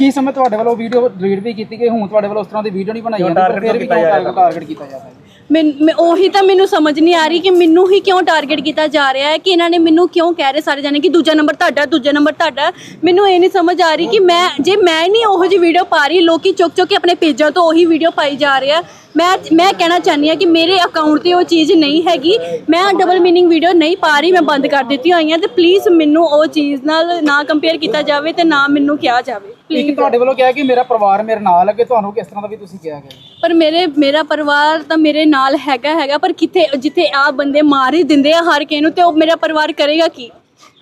ਕੀ ਸਮੇਂ ਤੁਹਾਡੇ ਵੱਲੋਂ ਵੀਡੀਓ ਡਿਲੀਟ ਵੀ ਕੀਤੀ ਗਈ? ਹੁਣ ਤੁਹਾਡੇ ਵੱਲੋਂ ਉਸ ਤਰ੍ਹਾਂ ਦੀ ਵੀਡੀਓ ਨਹੀਂ ਬਣਾਈ ਜਾਂਦੀ ਪਰ ਫਿਰ ਵੀ ਟਾਰਗੇਟ ਕੀਤਾ ਜਾਂਦਾ ਹੈ ਮੈਂ ਉਹੀ ਤਾਂ ਮੈਨੂੰ ਸਮਝ ਨਹੀਂ ਆ ਰਹੀ ਕਿ ਮੈਨੂੰ ਹੀ ਕਿਉਂ ਟਾਰਗੇਟ ਕੀਤਾ ਜਾ ਰਿਹਾ ਹੈ ਕਿ ਇਹਨਾਂ ਨੇ ਮੈਨੂੰ ਕਿਉਂ ਕਹਿ ਰਹੇ ਸਾਰੇ ਜਾਣੇ ਕਿ ਦੂਜਾ ਨੰਬਰ ਤੁਹਾਡਾ ਦੂਜਾ ਨੰਬਰ ਤੁਹਾਡਾ। ਮੈਨੂੰ ਇਹ ਨਹੀਂ ਸਮਝ ਆ ਰਹੀ ਕਿ ਮੈਂ ਜੇ ਮੈਂ ਨਹੀਂ ਉਹੋ ਜਿਹੀ ਵੀਡੀਓ ਪਾ ਰਹੀ ਲੋਕੀ ਚੁੱਕ ਚੁੱਕ ਕੇ ਆਪਣੇ ਪੇਜਾਂ ਤੋਂ ਉਹੀ ਵੀਡੀਓ ਪਾਈ ਜਾ ਰਹੇ ਆ। ਮੈਂ ਮੈਂ ਕਹਿਣਾ ਚਾਹੁੰਦੀ ਆ ਕਿ ਮੇਰੇ ਅਕਾਊਂਟ ਤੇ ਉਹ ਚੀਜ਼ ਨਹੀਂ ਹੈਗੀ। ਮੈਂ ਡਬਲ ਮੀਨਿੰਗ ਵੀਡੀਓ ਨਹੀਂ ਪਾ ਰਹੀ ਮੈਂ ਬੰਦ ਕਰ ਦਿੱਤੀ ਹੋਈਆਂ ਤੇ ਪਲੀਜ਼ ਮੈਨੂੰ ਉਹ ਚੀਜ਼ ਨਾਲ ਨਾ ਕੰਪੇਅਰ ਕੀਤਾ ਜਾਵੇ ਤੇ ਨਾ ਮੈਨੂੰ ਕਿਹਾ ਜਾਵੇ। ਇੱਕ ਤੁਹਾਡੇ ਵੱਲੋਂ ਕਿਹਾ ਕਿ ਮੇਰਾ ਪਰਿਵਾਰ ਮੇਰੇ ਨਾਲ ਹੈ ਕਿ ਤੁਹਾਨੂੰ ਕਿਸ ਤਰ੍ਹਾਂ ਦਾ ਵੀ ਤੁਸੀਂ ਕਿਹਾ ਗਿਆ? ਪਰ ਮੇਰੇ ਮੇਰਾ ਪਰਿਵਾਰ ਤਾਂ ਮੇਰੇ ਨਾਲ ਨਾਲ ਹੈਗਾ ਹੈਗਾ, ਪਰ ਕਿੱਥੇ, ਜਿੱਥੇ ਆ ਬੰਦੇ ਮਾਰ ਹੀ ਦਿੰਦੇ ਆ ਹਰ ਕਿਸੇ ਨੂੰ, ਤੇ ਉਹ ਮੇਰਾ ਪਰਿਵਾਰ ਕਰੇਗਾ ਕੀ?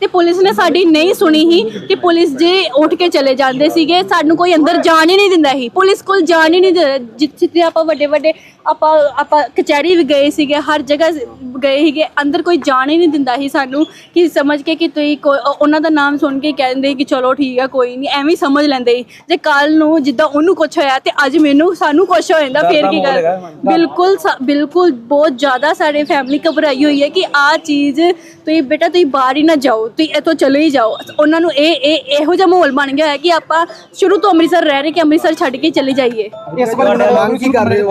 ਤੇ ਪੁਲਿਸ ਨੇ ਸਾਡੀ ਨਹੀਂ ਸੁਣੀ ਸੀ ਕਿ ਪੁਲਿਸ ਜੇ ਉੱਠ ਕੇ ਚਲੇ ਜਾਂਦੇ ਸੀਗੇ, ਸਾਨੂੰ ਕੋਈ ਅੰਦਰ ਜਾਣ ਹੀ ਨਹੀਂ ਦਿੰਦਾ ਸੀ। ਪੁਲਿਸ ਕੋਲ ਜਾਣ ਹੀ ਨਹੀਂ ਦਿੰਦਾ। ਜਿੱਥੇ ਆਪਾਂ ਵੱਡੇ ਵੱਡੇ ਆਪਾਂ ਆਪਾਂ ਕਚਹਿਰੀ ਵੀ ਗਏ ਸੀਗੇ ਹਰ ਜਗ੍ਹਾ ਗਏ ਸੀਗੇ ਅੰਦਰ ਕੋਈ ਜਾਣ ਹੀ ਨਹੀਂ ਦਿੰਦਾ ਸੀ ਸਾਨੂੰ ਕਿ ਸਮਝ ਕੇ ਕਿ ਤੁਸੀਂ ਕੋਈ- ਉਹ- ਉਹਨਾਂ ਦਾ ਨਾਮ ਸੁਣ ਕੇ ਕਹਿੰਦੇ ਕਿ ਚਲੋ ਠੀਕ ਆ ਕੋਈ ਨਹੀਂ ਐਵੇਂ ਹੀ ਸਮਝ ਲੈਂਦੇ ਸੀ। ਜੇ ਕੱਲ ਨੂੰ ਜਿੱਦਾਂ ਉਹਨੂੰ ਕੁਝ ਹੋਇਆ ਤੇ ਅੱਜ ਮੈਨੂੰ ਸਾਨੂੰ ਕੁਝ ਹੋ ਜਾਂਦਾ ਫੇਰ ਕੀ ਕਰ ਬਿਲਕੁਲ ਸਾ- ਬਿਲਕੁਲ ਬਹੁਤ ਜ਼ਿਆਦਾ ਸਾਡੇ ਫੈਮਿਲੀ ਘਬਰਾਈ ਹੋਈ ਹੈ ਕਿ ਆ ਚੀਜ਼ ਤੁਸੀਂ ਬੇਟਾ ਤੁਸੀਂ ਬਾਹਰ ਹੀ ਨਾ ਜਾਓ ਤੁਸੀਂ ਇੱਥੋਂ ਚਲੇ ਹੀ ਜਾਓ। ਉਹਨਾਂ ਨੂੰ ਇਹ ਇਹ ਇਹੋ ਜਿਹਾ ਮਾਹੌਲ ਬਣ ਗਿਆ ਹੈ ਕਿ ਆਪਾਂ ਸ਼ੁਰੂ ਤੋਂ ਅੰਮ੍ਰਿਤਸਰ ਰਹਿ ਰਹੇ ਕਿ ਅੰਮ੍ਰਿਤਸਰ ਛੱਡ ਕੇ ਚਲੇ ਜਾਈਏ। ਇਸ ਮੰਗ ਕੀ ਕਰ ਰਹੇ ਹੋ?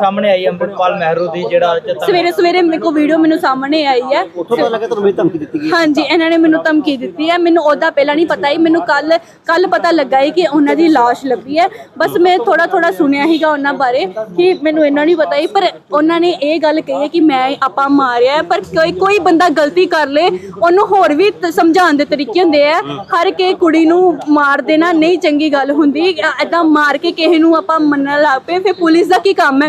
ਸਾਹਮਣੇ ਆਈ ਅੰਮ੍ਰਿਤਪਾਲ ਮਹਿਰੂ ਦੀ ਜਿਹੜਾ ਸਵੇਰੇ ਸਵੇਰੇ ਮੇਰੇ ਕੋ ਵੀਡੀਓ ਮੈਨੂੰ ਸਾਹਮਣੇ ਆਈ ਹੈ। ਪਤਾ ਲੱਗਾ ਤੁਹਾਨੂੰ ਮੇਰੀ ਧਮਕੀ ਦਿੱਤੀ ਗਈ ਹਾਂਜੀ ਇਹਨਾਂ ਨੇ ਮੈਨੂੰ ਧਮਕੀ ਦਿੱਤੀ ਹੈ। ਮੈਨੂੰ ਉਹਦਾ ਪਹਿਲਾਂ ਨਹੀਂ ਪਤਾ ਹੀ ਮੈਨੂੰ ਕੱਲ ਕੱਲ ਪਤਾ ਲੱਗਾ ਹੀ ਕਿ ਉਹਨਾਂ ਦੀ ਲਾਸ਼ ਲੱਭੀ ਹੈ। ਬਸ ਮੈਂ ਥੋੜਾ ਥੋੜਾ ਸੁਣਿਆ ਹੀਗਾ ਉਹਨਾਂ ਬਾਰੇ ਕਿ ਮੈਨੂੰ ਇਹਨਾਂ ਨਹੀਂ ਪਤਾ ਹੀ ਪਰ ਉਹਨਾਂ ਨੇ ਇਹ ਗੱਲ ਕਹੀ ਹੈ ਕਿ ਮੈਂ ਆਪਾਂ ਮਾਰਿਆ ਹੈ, ਪਰ ਕੋਈ ਕੋਈ ਬੰਦਾ ਗਲਤੀ ਕਰ ਲੇ ਉਹਨੂੰ ਹੋਰ ਵੀ ਤ- ਸਮਝਾਉਣ ਦੇ ਤਰੀਕੇ ਹੁੰਦੇ ਆ। ਹਰ ਕੇ ਕੁੜੀ ਨੂੰ ਮਾਰ ਦੇਣਾ ਨਹੀਂ ਚੰਗੀ ਗੱਲ ਹੁੰਦੀ। ਐਦਾਂ ਮਾਰ ਕੇ ਕਿਸੇ ਨੂੰ ਆਪਾਂ ਮੰਨਣ ਲੱਗ ਪਏ ਫਿਰ ਪੁਲਿਸ ਦਾ ਕੀ ਕੰਮ ਹੈ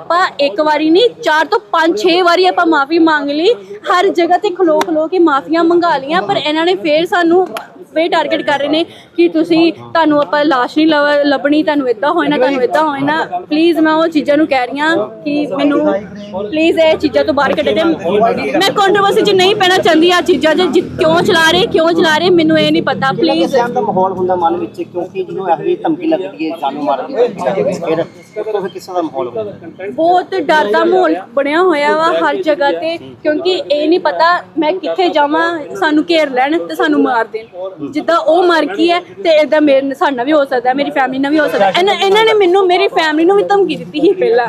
ਆਪਾਂ ਇੱਕ ਵਾਰੀ ਨਹੀਂ, ਚਾਰ ਤੋਂ ਪੰਜ, ਛੇ ਵਾਰੀ ਆਪਾਂ ਮਾਫੀ ਮੰਗ ਲਈ। ਹਰ ਜਗ੍ਹਾ ਤੇ ਖਲੋ ਖਲੋ ਕੇ ਮਾਫੀਆਂ ਮੰਗਾ ਲੀਆਂ ਪਰ ਇਹਨਾਂ ਨੇ ਫੇਰ ਸਾਨੂੰ ਵੇ ਟਾਰਗੇਟ ਕਰ ਰਹੇ ਨੇ ਕਿ ਤੁਸੀਂ ਤੁਹਾਨੂੰ ਆਪਾਂ ਲਾਸ਼ ਨਹੀਂ ਲਵ- ਲੱਭਣੀ ਤੁਹਾਨੂੰ ਇਦਾਂ ਹੋਣਾ ਤੁਹਾਨੂੰ ਇਦਾਂ ਹੋਣਾ। ਪਲੀਜ਼ ਮੈਂ ਉਹ ਚੀਜ਼ਾਂ ਨੂੰ ਕਹਿ ਰਹੀ ਹਾਂ ਕਿ ਮੈਨੂੰ ਪਲੀਜ਼ ਇਹ ਚੀਜ਼ਾਂ ਤੋਂ ਬਾਹਰ ਕੱਢੇ ਤੇ ਮੈਂ ਕੰਟਰੋਵਰਸੀ 'ਚ ਨਹੀਂ ਪੈਣਾ ਚਾਹੁੰਦੀ ਆ ਚੀਜ਼ਾਂ 'ਚ। ਜਿ- ਕਿਉਂ ਚਲਾ ਰਹੇ ਕਿਉਂ ਚਲਾ ਰਹੇ ਮੈਨੂੰ ਇਹ ਨਹੀਂ ਪਤਾ। ਪਲੀਜ਼ ਸਹਿਮ ਦਾ ਮਾਹੌਲ ਹੁੰਦਾ ਮਨ ਵਿੱਚ ਕਿਉਂਕਿ ਜਦੋਂ ਇਹੋ ਜਿਹੀ ਧਮਕੀ ਲੱਗਦੀ ਹੈ ਜਾਨੋਂ ਮਾਰ ਦੀ ਫਿਰ ਫਿਰ ਕਿਸੇ ਦਾ ਮਾਹੌਲ ਹੁੰਦਾ? ਬਹੁਤ ਡਰ ਦਾ ਮਾਹੌਲ ਬਣਿਆ ਹੋਇਆ ਵਾ ਹਰ ਜਗ੍ਹਾ ਤੇ ਕਿਉਂਕਿ ਇਹ ਨਹੀਂ ਪਤਾ ਮੈਂ ਕਿੱਥੇ ਜਾਵਾਂ ਸਾਨੂੰ ਘੇਰ ਲੈਣ ਤੇ ਸਾਨੂੰ ਮਾਰ ਦੇਣ। ਜਿੱਦਾਂ ਉਹ ਮਰ ਗਈ ਹੈ ਤੇ ਇਦਾਂ ਮੇਰੇ ਸਾਡਾ ਵੀ ਹੋ ਸਕਦਾ ਮੇਰੀ ਫੈਮਿਲੀ ਨਾਲ ਵੀ ਹੋ ਸਕਦਾ ਇਹਨਾਂ ਇਹਨਾਂ ਨੇ ਮੈਨੂੰ ਮੇਰੀ ਫੈਮਿਲੀ ਨੂੰ ਵੀ ਧਮਕੀ ਦਿੱਤੀ ਸੀ ਪਹਿਲਾਂ।